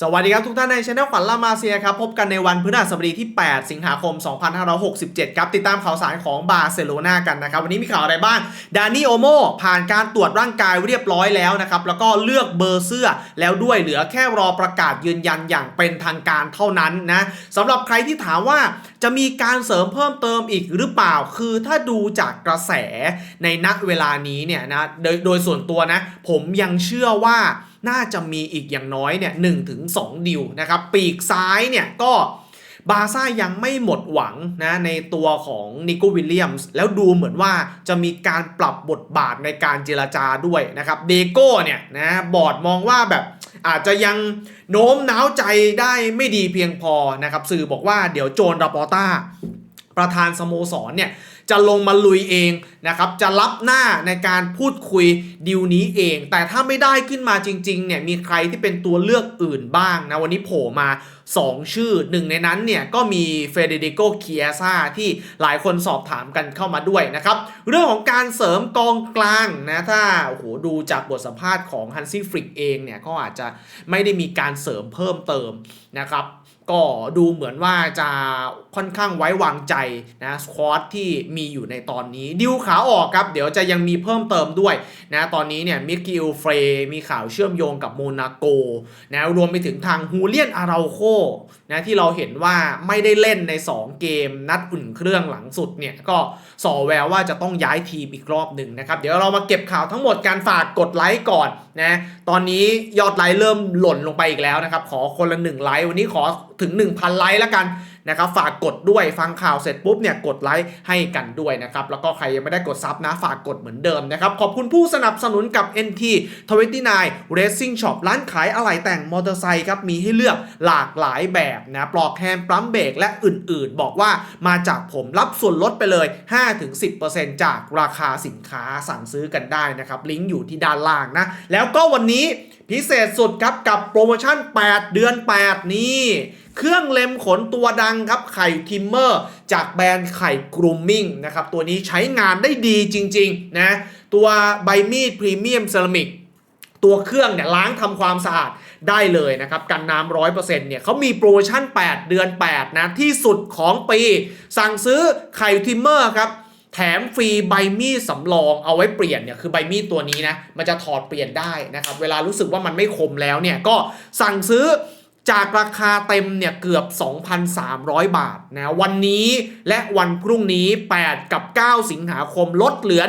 สวัสดีครับทุกท่านในช anel ขวัญลามาเซียครับ พบกันในวันพฤหัสบดีที่ 8 สิงหาคม 2567 ครับ ติดตามข่าวสารของบาร์เซโลนากันนะครับ วันนี้มีข่าวอะไรบ้างดานี่โอโมผ่านการตรวจร่างกายเรียบร้อยแล้วนะครับ แล้วก็เลือกเบอร์เสื้อแล้วด้วยเหลือแค่รอประกาศยืนยันอย่างเป็นทางการเท่านั้นนะสำหรับใครที่ถามว่า จะมีการเสริมเพิ่มเติมอีกหรือเปล่า คือถ้าดูจากกระแสในณเวลานี้เนี่ยนะ โดยโดยส่วนตัวนะ ผมยังเชื่อว่าน่าจะมีอีกอย่างน้อยเนี่ยหถึงสดิวนะครับ ปีกซ้ายเนี่ยก็บาซ่ายังไม่หมดหวังนะในตัวของนิโกวิลเลียมส์แล้วดูเหมือนว่าจะมีการปรับบทบาทในการเจรจาด้วยนะครับเดโก้เนี่ยนะบอร์ดมองว่าแบบ อาจจะยังโน้มน้าวใจได้ไม่ดีเพียงพอนะครับสื่อบอกว่าเดี๋ยวโจนราปอต้าประธานสโมสรเนี่ย จะลงมาลุยเองนะครับจะรับหน้าในการพูดคุยดิวนี้เอง แต่ถ้าไม่ได้ขึ้นมาจริงๆเนี่ยมีใครที่เป็นตัวเลือกอื่นบ้างนะวันนี้โผล่มา 2 ชื่อหนึ่งในนั้นเนี่ยก็มีเฟเดริโกเคียซาที่หลายคนสอบถามกันเข้ามาด้วยนะครับเรื่องของการเสริมกองกลางนะถ้าโอ้โหดูจากบทสัมภาษณ์ของฮันซี่ฟริกเองเนี่ยก็อาจจะไม่ได้มีการเสริมเพิ่มเติมนะครับ ก็ดูเหมือนว่าจะค่อนข้างไว้วางใจนะสควอตที่มีอยู่ในตอนนี้ดิวขาออกครับ เดี๋ยวจะยังมีเพิ่มเติมด้วยนะตอนนี้เนี่ยมิกิลเฟรมีข่าวเชื่อมโยงกับโมนาโกนะรวมไปถึงทางฮูเลียนอาราโคนะที่เราเห็นว่าไม่ได้เล่นใน 2 เกมนัดอุ่นเครื่องหลังสุดเนี่ยก็ส่อแววว่าจะต้องย้ายทีมอีกรอบหนึ่งนะครับเดี๋ยวเรามาเก็บข่าวทั้งหมดการฝากกดไลค์ก่อนนะตอนนี้ยอดไลค์เริ่มหล่นลงไปอีกแล้วนะครับขอคนละ1ไลค์วันนี้ขอถึง 1,000 ไลค์แล้วกัน นะครับฝากกดด้วยฟังข่าวเสร็จปุ๊บเนี่ยกดไลค์ให้กันด้วยนะครับแล้วก็ใครยังไม่ได้กดซับนะฝากกดเหมือนเดิมนะครับขอบคุณผู้สนับสนุนกับ NT 29 Racing Shop ร้านขายอะไหล่แต่งมอเตอร์ไซค์ครับมีให้เลือกหลากหลายแบบนะปลอกแฮนด์ปั๊มเบรกและอื่นๆ บอกว่ามาจากผมรับส่วนลดไปเลย 5-10%จากราคาสินค้าสั่งซื้อกันได้นะครับลิงก์อยู่ที่ด้านล่างนะ แล้วก็วันนี้พิเศษสุดครับกับโปรโมชั่น 8 เดือน 8 นี่ เครื่องเล็มขนตัวดังครับไข่ทิมเมอร์ จากแบรนด์ไข่กรูมมิ่งนะครับตัวนี้ใช้งานได้ดีจริงๆนะตัวใบมีดพรีเมียมเซรามิกตัวเครื่องเนี่ยล้างทำความสะอาดได้เลยนะครับกันน้ำร้อยเปอร์เซ็นต์เนี่ยเขามีโปรโมชั่น 8 เดือน 8 นะที่สุดของปี สั่งซื้อไข่ทิมเมอร์ครับแถมฟรีใบมีดสำรองเอาไว้เปลี่ยนเนี่ยคือใบมีดตัวนี้นะมันจะถอดเปลี่ยนได้นะครับเวลารู้สึกว่ามันไม่คมแล้วเนี่ยก็สั่งซื้อ จากราคาเต็มเนี่ยเกือบ 2,300 บาทนะวันนี้และวันพรุ่งนี้ 8 กับ 9 สิงหาคมลดเหลือ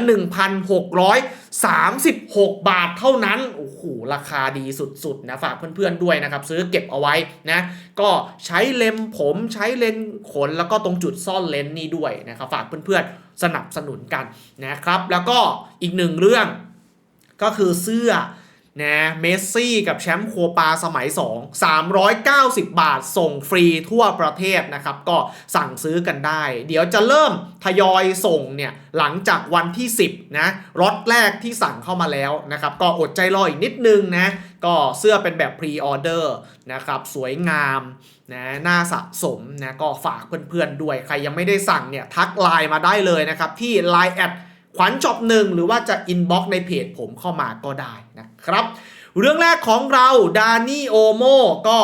1,636 บาทเท่านั้น โอ้โห ราคาดีสุด ๆ นะฝากเพื่อน ๆ ด้วยนะครับ ซื้อเก็บเอาไว้นะ ก็ใช้เลมผมใช้เลนขน แล้วก็ตรงจุดซ่อนเลนนี่ด้วยนะครับฝากเพื่อน ๆ สนับสนุนกันนะครับ แล้วก็อีกหนึ่งเรื่องก็คือเสื้อ นะเมสซี่กับแชมป์โคปาสมัย 2 390 บาทส่งฟรีทั่วประเทศนะครับ ก็สั่งซื้อกันได้ เดี๋ยวจะเริ่มทยอยส่งเนี่ยหลังจากวันที่ 10นะรถแรกที่สั่งเข้ามาแล้วนะครับ ก็อดใจรออีกนิดนึงนะ ก็เสื้อเป็นแบบพรีออเดอร์นะครับสวยงามนะน่าสะสมนะก็ฝากเพื่อนๆด้วยใครยังไม่ได้สั่งเนี่ยทักไลน์มาได้เลยนะครับที่ Line แอดขวัญช็อปหนึ่งหรือว่าจะอินบ็อกในเพจผมเข้ามาก็ได้นะ ครับ เรื่องแรกของเราดานี่โอโมก็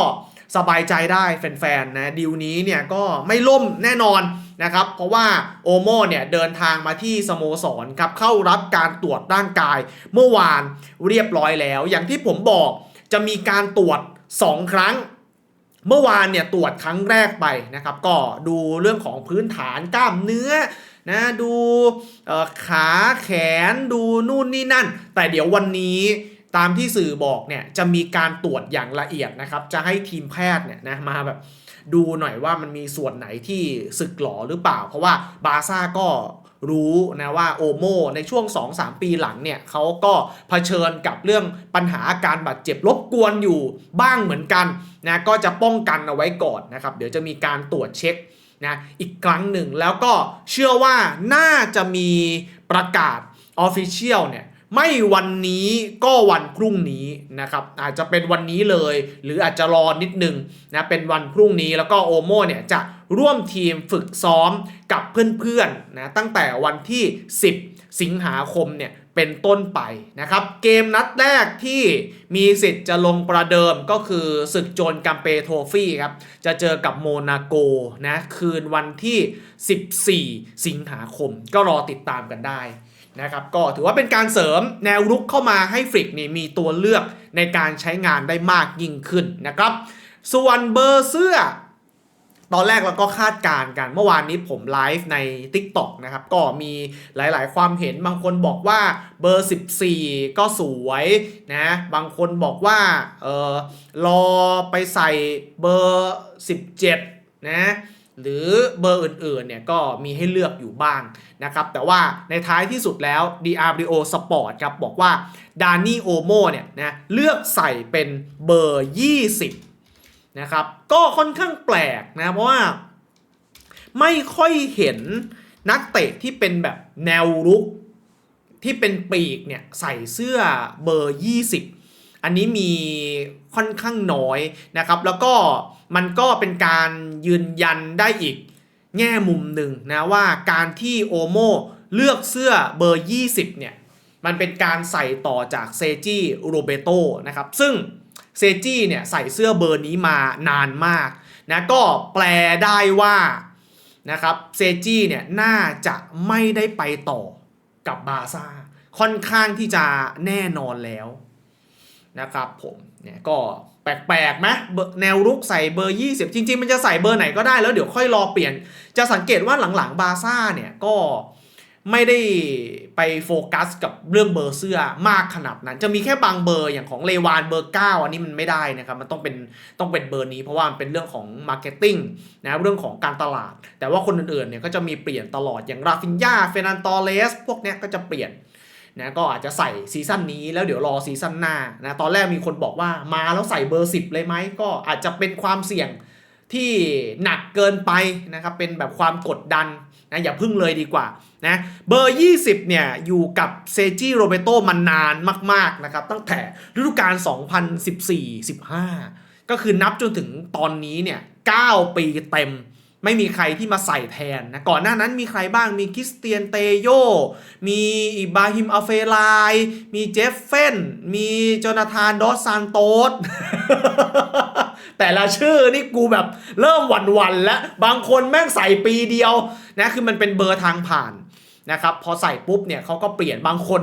สบายใจได้แฟนๆนะดีลนี้เนี่ยก็ไม่ล่มแน่นอนนะครับ เพราะว่าโอโมเนี่ยเดินทางมาที่สโมสรครับเข้ารับการตรวจร่างกายเมื่อวานเรียบร้อยแล้ว อย่างที่ผมบอกจะมีการตรวจ 2 ครั้ง เมื่อวานเนี่ยตรวจครั้งแรกไปนะครับ ก็ดูเรื่องของพื้นฐานกล้ามเนื้อนะดูขาแขนดูนู่นนี่นั่น แต่เดี๋ยววันนี้ ตามที่สื่อบอกเนี่ยจะมีการตรวจอย่างละเอียดนะครับ จะให้ทีมแพทย์เนี่ยนะมาแบบดูหน่อยว่ามันมีส่วนไหนที่สึกหรอหรือเปล่า เพราะว่าบาซ่าก็รู้นะว่าโอโมในช่วง 2-3 ปีหลังเนี่ยเขาก็เผชิญกับเรื่องปัญหาอาการบาดเจ็บรบกวนอยู่บ้างเหมือนกันนะก็จะป้องกันเอาไว้ก่อนนะครับ เดี๋ยวจะมีการตรวจเช็คนะอีกครั้งหนึ่งแล้วก็เชื่อว่าน่าจะมีประกาศ Official เนี่ย ไม่วันนี้ก็วันพรุ่งนี้นะครับอาจจะเป็นวันนี้เลย หรืออาจจะรอนิดนึงนะเป็นวันพรุ่งนี้แล้วก็โอโม่เนี่ยจะร่วมทีมฝึกซ้อมกับเพื่อนๆนะตั้งแต่วันที่ 10 สิงหาคมเนี่ยเป็นต้นไปนะครับเกมนัดแรกที่มีสิทธิ์จะลงประเดิมก็คือศึกโจนกัมเปโทฟี่ครับจะเจอกับโมนาโกนะคืนวันที่ 14 สิงหาคมก็รอติดตามกันได้ นะครับก็ถือว่าเป็นการเสริมแนวรุกเข้ามาให้ฟริกนี่มีตัวเลือกในการใช้งานได้มากยิ่งขึ้นนะครับ ส่วนเบอร์เสื้อ ตอนแรกเราก็คาดการณ์กัน เมื่อวานนี้ผมไลฟ์ใน TikTok นะครับก็มีหลายๆ ความเห็นบางคนบอกว่าเบอร์ 14 ก็สวยนะบางคนบอกว่าเออรอไปใส่เบอร์ 17 นะ หรือเบอร์อื่นๆเนี่ยก็มีให้เลือกอยู่บ้างนะครับ แต่ว่าในท้ายที่สุดแล้ว DRBO Sport ครับบอกว่าดานี่โอโมเนี่ยนะเลือกใส่เป็นเบอร์ 20 นะครับ ก็ค่อนข้างแปลกนะ เพราะว่าไม่ค่อยเห็นนักเตะที่เป็นแบบแนวรุกที่เป็นปีกเนี่ยใส่เสื้อเบอร์ 20 อันนี้มีค่อนข้างน้อยนะครับ แล้วก็ มันก็เป็นการยืนยันได้อีกแง่มุมหนึ่งนะว่าการที่โอโมเลือกเสื้อเบอร์ 20 เนี่ย มันเป็นการใส่ต่อจากเซจิโรเบโตนะครับ ซึ่งเซจิเนี่ยใส่เสื้อเบอร์นี้มานานมากนะก็แปลได้ว่านะครับเซจิเนี่ยน่าจะไม่ได้ไปต่อกับบาซ่าค่อนข้างที่จะแน่นอนแล้วนะครับผมเนี่ยก็ แปลกๆไหมแนวรุกใส่เบอร์ 20 จริง ๆ มันจะใส่เบอร์ไหนก็ได้แล้วเดี๋ยวค่อยรอเปลี่ยน จะสังเกตว่าหลังๆบาซ่าเนี่ยก็ไม่ได้ไปโฟกัสกับเรื่องเบอร์เสื้อมากขนาดนั้น จะมีแค่บางเบอร์อย่างของเลวานเบอร์ 9 อันนี้มันไม่ได้นะครับ มันต้องเป็นต้องเป็นเบอร์นี้เพราะว่ามันเป็นเรื่องของมาร์เก็ตติ้งนะเรื่องของการตลาด แต่ว่าคนอื่นๆเนี่ยก็จะมีเปลี่ยนตลอดอย่างราฟินยาเฟรนันตอเลส พวกเนี้ยก็จะเปลี่ยน นะก็อาจจะใส่ซีซั่นนี้แล้วเดี๋ยวรอซีซั่นหน้านะตอนแรกมีคนบอกว่ามาแล้วใส่เบอร์ 10 เลยไหมก็อาจจะเป็นความเสี่ยงที่หนักเกินไปนะครับเป็นแบบความกดดันนะอย่าพึ่งเลยดีกว่านะเบอร์ 20 เนี่ย อยู่กับเซจิโรเบโตมานานมาก ๆ นะครับ ตั้งแต่ฤดูกาล 2014-15 ก็คือนับจนถึงตอนนี้เนี่ย 9 ปีเต็ม ไม่มีใครที่มาใส่แทนนะก่อนหน้านั้นมีใครบ้างมีคริสเตียนเตโย มีอิบราฮิมอัลเฟลายมีเจฟเฟน มีโจนาธานดอสซานโตสแต่ละชื่อนี่กูแบบเริ่มหวั่นๆแล้ว บางคนแม่งใส่ปีเดียวนะคือมันเป็นเบอร์ทางผ่านนะครับพอใส่ปุ๊บเนี่ยเขาก็เปลี่ยนบางคน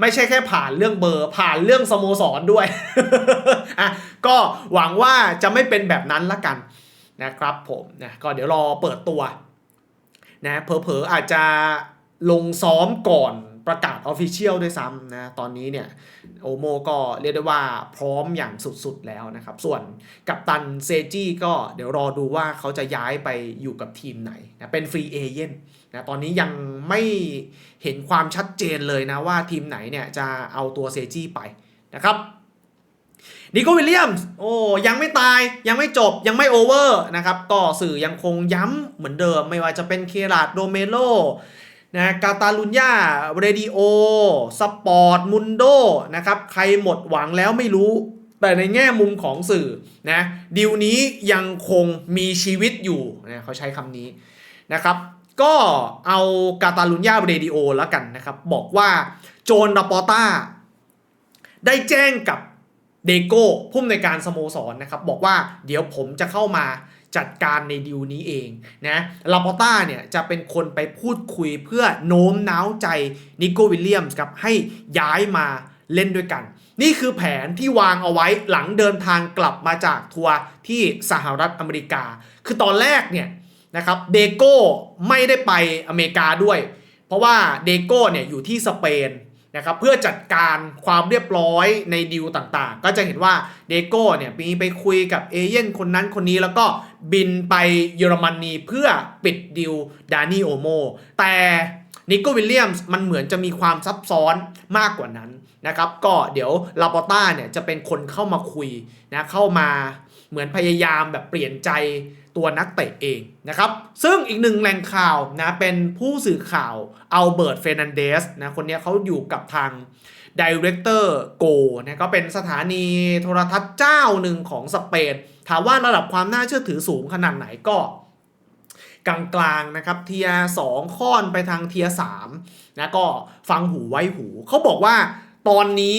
ไม่ใช่แค่ผ่านเรื่องเบอร์ ผ่านเรื่องสโมสรด้วยอะก็หวังว่าจะไม่เป็นแบบนั้นละกัน นะครับผมนะก็เดี๋ยวรอเปิดตัวนะเผลอๆอาจจะลงซ้อมก่อนประกาศออฟฟิเชียลด้วยซ้ำนะตอนนี้เนี่ยโอโมก็เรียกได้ว่าพร้อมอย่างสุดๆแล้วนะครับ ส่วนกัปตันเซจิก็เดี๋ยวรอดูว่าเขาจะย้ายไปอยู่กับทีมไหนนะเป็นฟรีเอเย่นนะตอนนี้ยังไม่เห็นความชัดเจนเลยนะว่าทีมไหนเนี่ยจะเอาตัวเซจิไปนะครับ นิโควิลเลียมโอ้ยังไม่ตายยังไม่จบยังไม่โอเวอร์นะครับก็สื่อยังคงย้ำเหมือนเดิม ไม่ว่าจะเป็นเคราดโดเมโลนะกาตาลุญญาเรดิโอ สปอร์ต มุนโดนะครับใครหมดหวังแล้วไม่รู้ แต่ในแง่มุมของสื่อนะดิวนี้ยังคงมีชีวิตอยู่นะเขาใช้คำนี้นะครับก็เอากาตาลุญญาเรดิโอแล้วกันนะครับ บอกว่าโจนราปอต้า ได้แจ้งกับ เดโก้ผู้อำนวยการสโมสรนะครับบอกว่าเดี๋ยวผมจะเข้ามาจัดการในดิวนี้เองนะลาปอต้าเนี่ยจะเป็นคนไปพูดคุยเพื่อโน้มน้าวใจนิโกวิลเลียมส์ครับให้ย้ายมาเล่นด้วยกัน นี่คือแผนที่วางเอาไว้หลังเดินทางกลับมาจากทัวร์ที่สหรัฐอเมริกา คือตอนแรกเนี่ยนะครับเดโก้ไม่ได้ไปอเมริกาด้วย เพราะว่าเดโก้เนี่ยอยู่ที่สเปน นะครับเพื่อจัดการความเรียบร้อยในดิวต่างๆ ก็จะเห็นว่าเดโก้เนี่ยมีไปคุยกับเอเย่นคนนั้นคนนี้แล้วก็บินไปเยอรมนีเพื่อปิดดิวดานี่โอโมแต่นิโกวิลเลียมส์มันเหมือนจะมีความซับซ้อนมากกว่านั้นนะครับก็เดี๋ยวลาปอต้าเนี่ยจะเป็นคนเข้ามาคุยนะเข้ามาเหมือนพยายามแบบเปลี่ยนใจ ตัวนักเตะเองนะครับ ซึ่งอีกหนึ่งแหล่งข่าวนะเป็นผู้สื่อข่าวอัลเบิร์ตเฟรนันเดสนะคนนี้เขาอยู่กับทาง Director Go นะก็เป็นสถานีโทรทัศน์เจ้าหนึ่งของสเปน ถามว่าระดับความน่าเชื่อถือสูงขนาดไหนก็กลางๆนะครับเทียสองค่อนไปทางเทียสามนะก็ฟังหูไว้หู เขาบอกว่าตอนนี้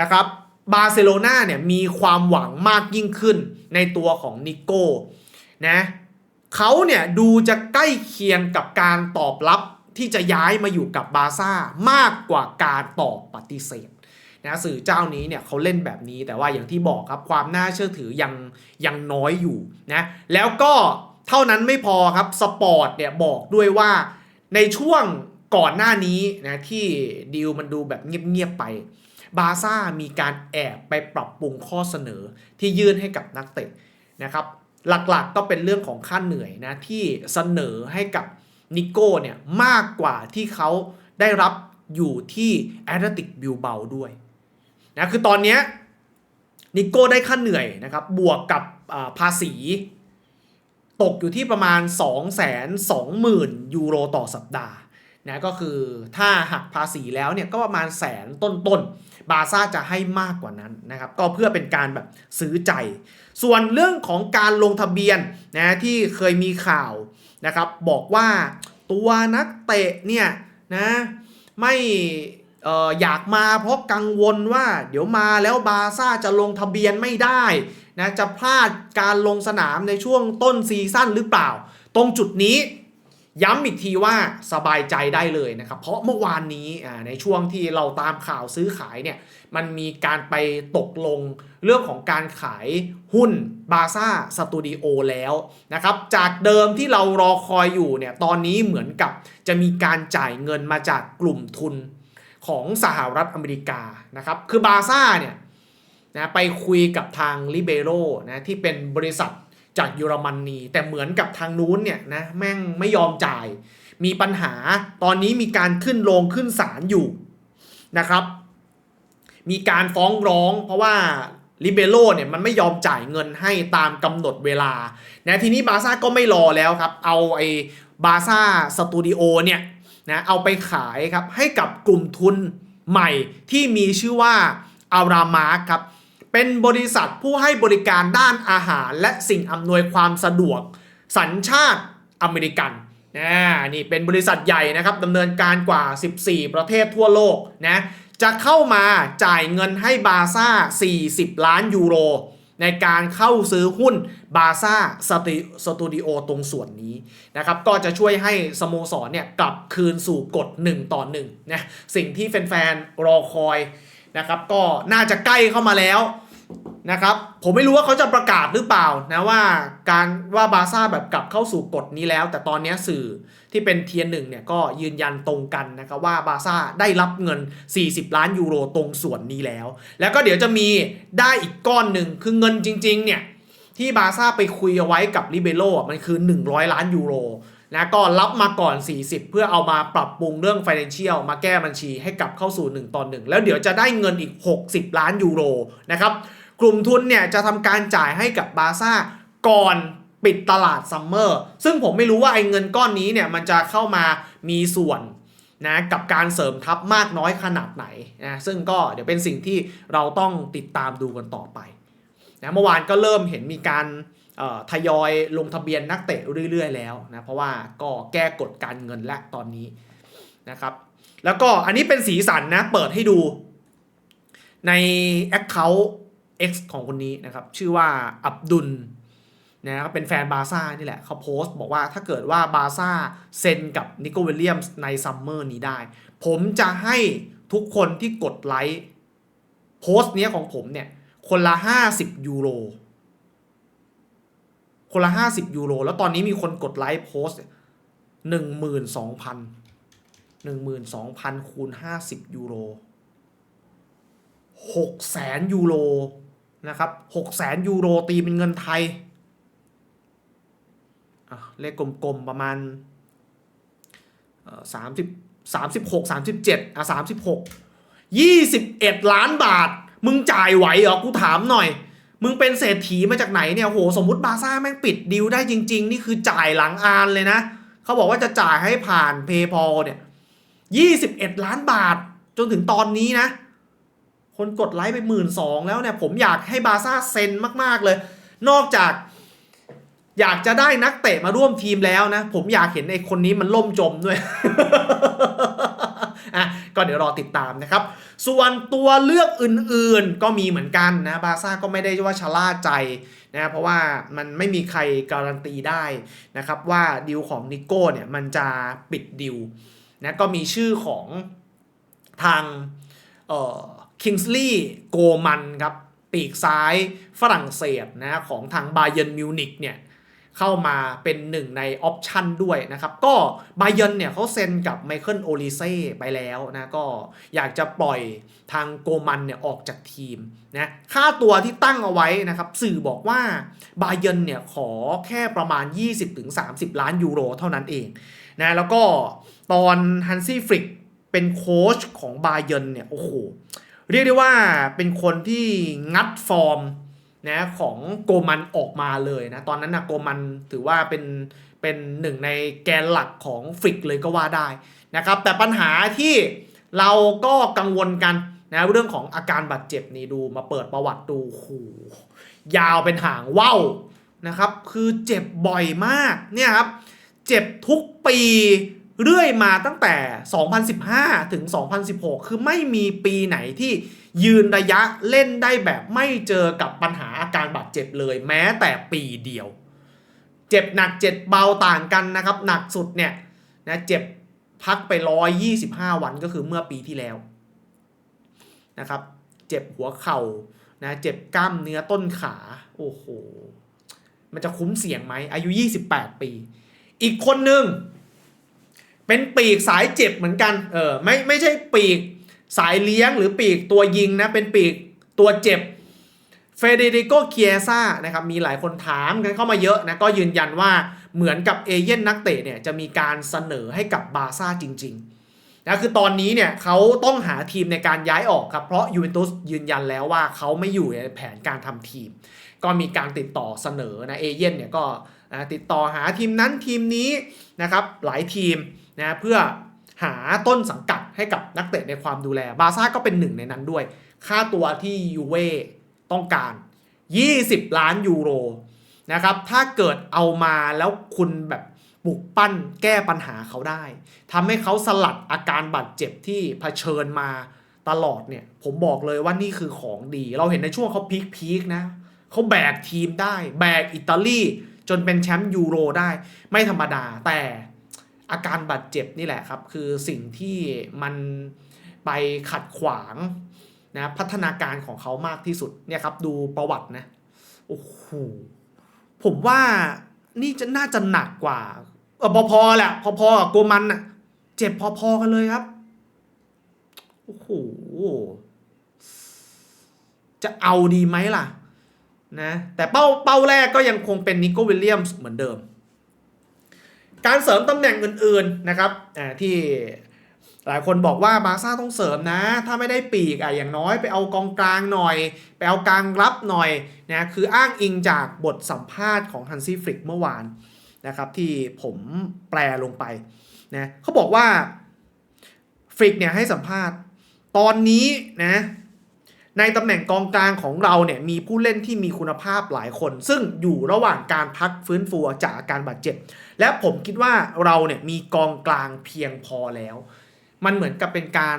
นะครับบาร์เซโลนาเนี่ยมีความหวังมากยิ่งขึ้นในตัวของนิโก้ นะเขาเนี่ยดูจะใกล้เคียงกับการตอบรับที่จะย้ายมาอยู่กับบาซ่ามากกว่าการตอบปฏิเสธนะสื่อเจ้านี้เนี่ยเขาเล่นแบบนี้แต่ว่าอย่างที่บอกครับความน่าเชื่อถือยังยังน้อยอยู่นะแล้วก็เท่านั้นไม่พอครับสปอร์ตเนี่ยบอกด้วยว่าในช่วงก่อนหน้านี้นะที่ดีลมันดูแบบเงียบๆไป บาซ่ามีการแอบไปปรับปรุงข้อเสนอที่ยื่นให้กับนักเตะนะครับ หลักๆ ก็เป็นเรื่องของค่าเหนื่อยนะที่เสนอให้กับนิโก้เนี่ยมากกว่าที่เขาได้รับอยู่ที่แอตเลติกบิลเบาด้วยนะคือตอนนี้นิโก้ได้ค่าเหนื่อยนะครับบวกกับภาษี ตกอยู่ที่ประมาณ 2 2 0 0 0 0 ยูโรต่อสัปดาห์ นะก็คือถ้าหักภาษีแล้วเนี่ยก็ประมาณแสนต้นๆบาซ่าจะให้มากกว่านั้นนะครับก็เพื่อเป็นการแบบซื้อใจ ส่วนเรื่องของการลงทะเบียนนะที่เคยมีข่าวนะครับบอกว่าตัวนักเตะเนี่ยนะไม่อออยากมาเพราะกังวลว่า เดี๋ยวมาแล้วบาซ่าจะลงทะเบียนไม่ได้นะจะพลาดการลงสนามในช่วงต้นซีซั่นหรือเปล่า ตรงจุดนี้ ย้ำอีกทีว่าสบายใจได้เลยนะครับ เพราะเมื่อวานนี้ในช่วงที่เราตามข่าวซื้อขายเนี่ยมันมีการไปตกลงเรื่องของการขายหุ้นบาซ่าสตูดิโอแล้วนะครับ จากเดิมที่เรารอคอยอยู่เนี่ยตอนนี้เหมือนกับจะมีการจ่ายเงินมาจากกลุ่มทุนของสหรัฐอเมริกานะครับ คือบาซ่าเนี่ยนะไปคุยกับทางลิเบโรนะที่เป็นบริษัท จากเยอรมนนีแต่เหมือนกับทางนู้นเนี่ยนะแม่งไม่ยอมจ่าย มีปัญหาตอนนี้มีการขึ้นโรงขึ้นศาลอยู่นะครับ มีการฟ้องร้องเพราะว่าลิเบโรเนี่ยมันไม่ยอมจ่ายเงินให้ตามกำหนดเวลานะทีนี้บาซ่าก็ไม่รอแล้วครับ เอาไอ้บาซ่าสตูดิโอเนี่ยนะเอาไปขายครับให้กับกลุ่มทุนใหม่ที่มีชื่อว่าอารามาร์ครับ เป็นบริษัทผู้ให้บริการด้านอาหาร และสิ่งอำนวยความสะดวก สัญชาติอเมริกันนะนี่เป็นบริษัทใหญ่นะครับดำเนินการกว่า 14 ประเทศทั่วโลกนะจะเข้ามาจ่ายเงินให้บาซ่า 40 ล้านยูโร ในการเข้าซื้อหุ้นบาซ่าสตูดิโอตรงส่วนนี้นะครับก็จะช่วยให้สโมสรเนี่ยกลับคืนสู่กฎ 1 ต่อ1นะสิ่งที่แฟนๆรอคอย นะครับ ก็น่าจะใกล้เข้ามาแล้วนะครับ ผมไม่รู้ว่าเขาจะประกาศหรือเปล่านะว่าการว่าบาซ่าแบบกลับเข้าสู่กฎนี้แล้ว แต่ตอนนี้สื่อที่เป็นเทียนหนึ่งเนี่ยก็ยืนยันตรงกันนะครับว่าบาซ่าได้รับเงิน 40 ล้านยูโรตรงส่วนนี้แล้ว แล้วก็เดี๋ยวจะมีได้อีกก้อนหนึ่งคือเงินจริง ๆ เนี่ยที่บาซ่าไปคุยเอาไว้กับลิเบโรมันคือ 100 ล้านยูโร นะก็รับมาก่อน 40 เพื่อเอามาปรับปรุงเรื่อง Financial มาแก้บัญชีให้กลับเข้าสู่ 1ต่อ1แล้วเดี๋ยวจะได้เงินอีก 60 ล้านยูโรนะครับกลุ่มทุนเนี่ยจะทำการจ่ายให้กับบาซ่าก่อนปิดตลาดซัมเมอร์ซึ่งผมไม่รู้ว่าไอ้เงินก้อนนี้เนี่ยมันจะเข้ามามีส่วนนะกับการเสริมทัพมากน้อยขนาดไหนนะซึ่งก็เดี๋ยวเป็นสิ่งที่เราต้องติดตามดูกันต่อไปนะเมื่อวานก็เริ่มเห็นมีการ ทยอยลงทะเบียนนักเตะเรื่อย ๆ แล้วนะเพราะว่าก็แก้กฎการเงินและตอนนี้นะครับแล้วก็อันนี้เป็นสีสันนะเปิดให้ดูใน Account X ของคนนี้นะครับ ชื่อว่าอับดุลนะครับเป็นแฟนบาซ่านี่แหละเขาโพสต์บอกว่าถ้าเกิดว่าบาซ่าเซ็นกับนิโคลเวลเลียมในซัมเมอร์นี้ได้ ผมจะให้ทุกคนที่กดไลค์โพสต์นี้ของผมเนี่ย คนละ 50 ยูโร คนละ 50 ยูโร แล้วตอนนี้มีคนกดไลค์โพสต์หนึ่งหมื่นสองพันหนึ่งหมื่นสองพันคูณห้าสิบยูโรหกแสนยูโรนะครับหกแสนยูโรตีเป็นเงินไทย เลขกลมๆ ประมาณสามสิบสามสิบหกสามสิบเจ็ดอะสามสิบหกยี่สิบเอ็ดล้านบาท มึงจ่ายไหวเหรอ กูถามหน่อย มึงเป็นเศรษฐีมาจากไหนเนี่ยโหสมมติบาซ่าแม่งปิดดิวได้จริง ๆ นี่คือจ่ายหลังอานเลยนะ เขาบอกว่าจะจ่ายให้ผ่านเพย์พอเนี่ยยี่สิบเอ็ดล้านบาท จนถึงตอนนี้นะ คนกดไลค์ไปหมื่นสองแล้วเนี่ย ผมอยากให้บาซ่าเซ็นมาก ๆ เลย นอกจาก อยากจะได้นักเตะมาร่วมทีมแล้วนะ ผมอยากเห็นไอ้คนนี้มันล่มจมด้วยอะก็เดี๋ยวรอติดตามนะครับ ส่วนตัวเลือกอื่นๆก็มีเหมือนกันนะบาร์ซ่าก็ไม่ได้ว่าชะล่าใจนะเพราะว่ามันไม่มีใครการันตีได้นะครับว่าดิวของนิโก้เนี่ยมันจะปิดดิวนะก็มีชื่อของทางเอ่อคิงส์ลีย์โกมันครับปีกซ้ายฝรั่งเศสนะของทางบาเย r n นมิวนิกเนี่ย เข้ามาเป็นหนึ่งในออปชันด้วยนะครับ ก็บาเย r n เนี่ยเขาเซ็นกับไมเคิลโอลิเซ่ไปแล้วนะก็อยากจะปล่อยทางโกมันเนี่ยออกจากทีมนะค่าตัวที่ตั้งเอาไว้นะครับ สื่อบอกว่าบาเย r n เนี่ยขอแค่ประมาณ 20-30 ล้านยูโรเท่านั้นเองนะแล้วก็ตอนฮันซี่ฟริกเป็นโค้ชของบาเย r n เนี่ยโอ้โหเรียกได้ว่าเป็นคนที่งัดฟอร์ม นะของโกมันออกมาเลยนะ ตอนนั้นนะโกมันถือว่าเป็นเป็นหนึ่งในแกนหลักของฟิกเลยก็ว่าได้นะครับ แต่ปัญหาที่เราก็กังวลกันนะเรื่องของอาการบาดเจ็บนี่ดูมาเปิดประวัติดูโหยาวเป็นหางว่าวนะครับ คือเจ็บบ่อยมากเนี่ยครับ เจ็บทุกปี เรื่อยมาตั้งแต่ 2015 ถึง 2016 คือไม่มีปีไหนที่ยืนระยะเล่นได้แบบไม่เจอกับปัญหาอาการบาดเจ็บเลยแม้แต่ปีเดียว เจ็บหนักเจ็บเบาต่างกันนะครับ หนักสุดเนี่ยนะเจ็บพักไป 125 วันก็คือเมื่อปีที่แล้วนะครับ เจ็บหัวเข่านะเจ็บกล้ามเนื้อต้นขา โอ้โห มันจะคุ้มเสี่ยงไหมอายุ 28 ปี อีกคนหนึ่ง เป็นปีกสายเจ็บเหมือนกันเออไม่ไม่ใช่ปีกสายเลี้ยงหรือปีกตัวยิงนะเป็นปีกตัวเจ็บเฟเดริโกเคียซ่านะครับมีหลายคนถามกันเข้ามาเยอะนะก็ยืนยันว่าเหมือนกับเอเย่นนักเตะเนี่ยจะมีการเสนอให้กับบาร์ซ่าจริงๆนะคือตอนนี้เนี่ยเขาต้องหาทีมในการย้ายออกครับเพราะยูเวนตุสยืนยันแล้วว่าเขาไม่อยู่ในแผนการทำทีม ก็มีการติดต่อเสนอนะเอเย่นเนี่ยก็ติดต่อหาทีมนั้นทีมนี้นะครับหลายทีม นะเพื่อหาต้นสังกัดให้กับนักเตะในความดูแล บาร์ซ่าก็เป็นหนึ่งในนั้นด้วย ค่าตัวที่ยูเว่ต้องการ 20 ล้านยูโรนะครับ ถ้าเกิดเอามาแล้วคุณแบบปลุกปั้นแก้ปัญหาเขาได้ทำให้เขาสลัดอาการบาดเจ็บที่เผชิญมาตลอดเนี่ย ผมบอกเลยว่านี่คือของดี เราเห็นในช่วงเขาพีคๆนะเขาแบกทีมได้ แบกอิตาลีจนเป็นแชมป์ยูโรได้ ไม่ธรรมดาแต่ อาการบาดเจ็บนี่แหละครับ คือสิ่งที่มันไปขัดขวางนะพัฒนาการของเขามากที่สุดเนี่ยครับ ดูประวัตินะโอ้โหผมว่านี่จะน่าจะหนักกว่าเออพอๆแหละพอๆกับโกมันอะเจ็บพอๆกันเลยครับโอ้โหจะเอาดีไหมล่ะนะแต่เป้าเป้าแรกก็ยังคงเป็นนิโก้วิลเลียมส์เหมือนเดิม การเสริมตำแหน่งอื่นๆนะครับที่หลายคนบอกว่าบาร์ซ่าต้องเสริมนะ ถ้าไม่ได้ปีกอะอย่างน้อยไปเอากองกลางหน่อย ไปเอากลางรับหน่อยนะคืออ้างอิงจากบทสัมภาษณ์ของฮันซี่ฟริกเมื่อวานนะครับที่ผมแปลลงไปนะเขาบอกว่าฟริกเนี่ยให้สัมภาษณ์ ตอนนี้นะในตำแหน่งกองกลางของเราเนี่ยมีผู้เล่นที่มีคุณภาพหลายคน ซึ่งอยู่ระหว่างการพักฟื้นฟูจากอาการบาดเจ็บ และผมคิดว่าเราเนี่ยมีกองกลางเพียงพอแล้ว มันเหมือนกับเป็นการ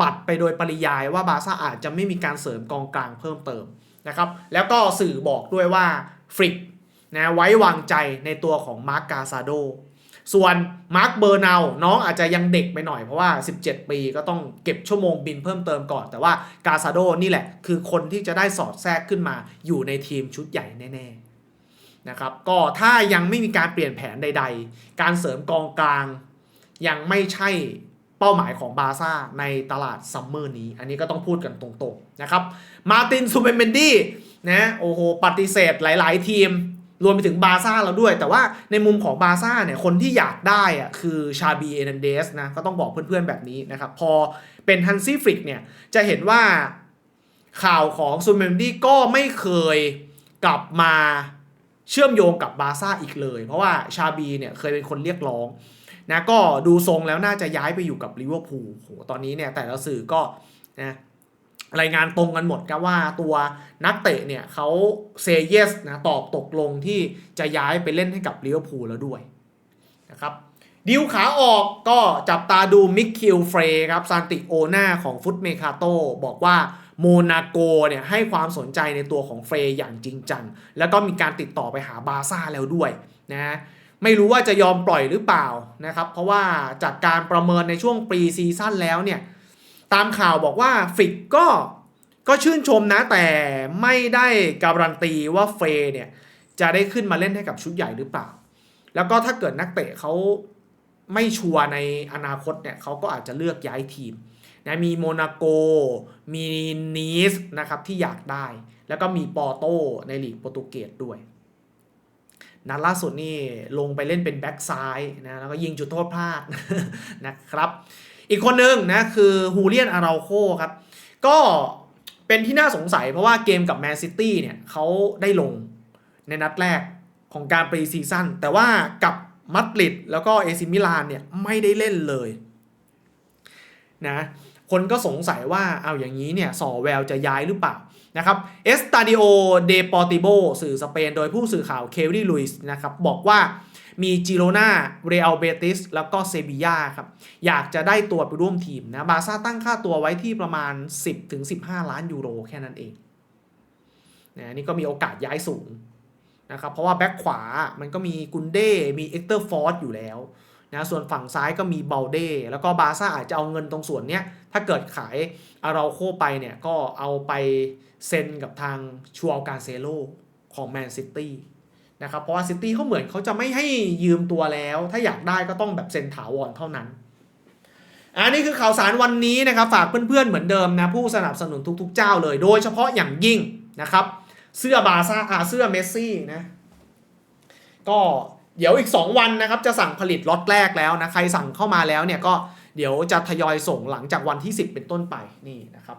ปัดไปโดยปริยายว่าบาซ่าอาจจะไม่มีการเสริมกองกลางเพิ่มเติมนะครับ แล้วก็สื่อบอกด้วยว่าฟริกนะไว้วางใจในตัวของมาร์กกาซาโดส่วนมาร์คเบอร์นาน้องอาจจะยังเด็กไปหน่อยเพราะว่า 17 ปีก็ต้องเก็บชั่วโมงบินเพิ่มเติมก่อน แต่ว่ากาซาโดนี่แหละ คือคนที่จะได้สอดแทรกขึ้นมาอยู่ในทีมชุดใหญ่แน่ ๆ นะครับก็ถ้ายังไม่มีการเปลี่ยนแผนใด ๆ การเสริมกองกลาง ยังไม่ใช่เป้าหมายของบาซ่าในตลาดซัมเมอร์นี้ อันนี้ก็ต้องพูดกันตรงๆนะครับมาตินซูเปเมนดี้นะโอ้โหปฏิเสธหลายๆ ทีม รวมไปถึงบาซ่าเราด้วย แต่ว่าในมุมของบาซ่าเนี่ยคนที่อยากได้อะคือชาบีเอเนเดสนะก็ต้องบอกเพื่อนๆแบบนี้นะครับพอเป็นฮันซี่ฟริกเนี่ยจะเห็นว่าข่าวของซูเมนดี้ก็ไม่เคยกลับมา เชื่อมโยงกับบาซ่าอีกเลย เพราะว่าชาบีเนี่ยเคยเป็นคนเรียกร้องนะก็ดูทรงแล้วน่าจะย้ายไปอยู่กับลิเวอร์พูลโหตอนนี้เนี่ยแต่ละสื่อก็นะรายงานตรงกันหมดครับว่าตัวนักเตะเนี่ยเขาเซเยสนะตอบตกลงที่จะย้ายไปเล่นให้กับลิเวอร์พูลแล้วด้วยนะครับดิวขาออกก็จับตาดูมิกคิลเฟรครับซานติโอนาของฟุตเมคาโตบอกว่า โมนาโกเนี่ยให้ความสนใจในตัวของเฟรอย่างจริงจัง แล้วก็มีการติดต่อไปหาบาซ่าแล้วด้วยนะไม่รู้ว่าจะยอมปล่อยหรือเปล่านะครับ เพราะว่าจากการประเมินในช่วงปรีซีซั่นแล้วเนี่ยตามข่าวบอกว่าฟิกก็ก็ชื่นชมนะแต่ไม่ได้การันตีว่าเฟย์เนี่ยจะได้ขึ้นมาเล่นให้กับชุดใหญ่หรือเปล่า แล้วก็ถ้าเกิดนักเตะเขาไม่ชัวร์ในอนาคตเนี่ยเขาก็อาจจะเลือกย้ายทีม นะมีโมนาโก มีนีสนะครับที่อยากได้ แล้วก็มีปอโตในลีกโปรตุเกสด้วย นัดล่าสุดนี่ลงไปเล่นเป็นแบ็กซ้ายนะแล้วก็ยิงจุดโทษพลาดนะครับ อีกคนหนึ่งนะคือฮูเลียนอาราโคครับ ก็เป็นที่น่าสงสัยเพราะว่าเกมกับแมนซิตี้เนี่ยเขาได้ลงในนัดแรกของการปรีซีซั่นแต่ว่ากับมัดริดแล้วก็เอซิมิลานเนี่ยไม่ได้เล่นเลยนะ คนก็สงสัยว่าเอาอย่างนี้เนี่ยสอแววจะย้ายหรือเปล่านะครับเอสตาดิโอเดปอติโบสื่อสเปนโดยผู้สื่อข่าวเคลลี่ลุยส์นะครับบอกว่ามีจิโรนาเรอัลเบติสแล้วก็เซบียาครับ อยากจะได้ตัวไปร่วมทีมนะ บาร์ซ่าตั้งค่าตัวไว้ที่ประมาณ 10-15 ล้านยูโรแค่นั้นเองนะนี่ก็มีโอกาสย้ายสูงนะครับ เพราะว่าแบ็คขวามันก็มีกุนเด้ มีเอ็กเตอร์ฟอร์อยู่แล้ว นะส่วนฝั่งซ้ายก็มีเบลเดแล้วก็บาร์ซ่าอาจจะเอาเงินตรงส่วนเนี้ยถ้าเกิดขายอาราโคไปเนี่ยก็เอาไปเซ็นกับทางชัวร์การเซโลของแมนซิตี้นะครับเพราะว่าซิตี้เขาเหมือนเขาจะไม่ให้ยืมตัวแล้ว ถ้าอยากได้ก็ต้องแบบเซ็นถาวรเท่านั้นอันนี้คือข่าวสารวันนี้นะครับฝากเพื่อนๆเหมือนเดิมนะผู้สนับสนุนทุกๆเจ้าเลย โดยเฉพาะอย่างยิ่งนะครับ เสื้อบาซ่าเสื้อเมสซี่นะก็ เดี๋ยวอีก 2 วันนะครับจะสั่งผลิตล็อตแรกแล้วนะใครสั่งเข้ามาแล้วเนี่ยก็เดี๋ยวจะทยอยส่งหลังจากวันที่ 10 เป็นต้นไปนี่นะครับ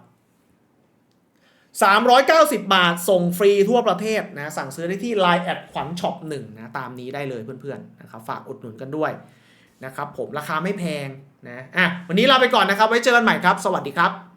390 บาทส่งฟรีทั่วประเทศนะสั่งซื้อได้ที่ Line แอดขวัญช็อปหนึ่งนะตามนี้ได้เลยเพื่อนๆนะครับฝากอุดหนุนกันด้วยนะครับผมราคาไม่แพงนะอะวันนี้ลาไปก่อนนะครับ ไว้เจอกันใหม่ครับ สวัสดีครับ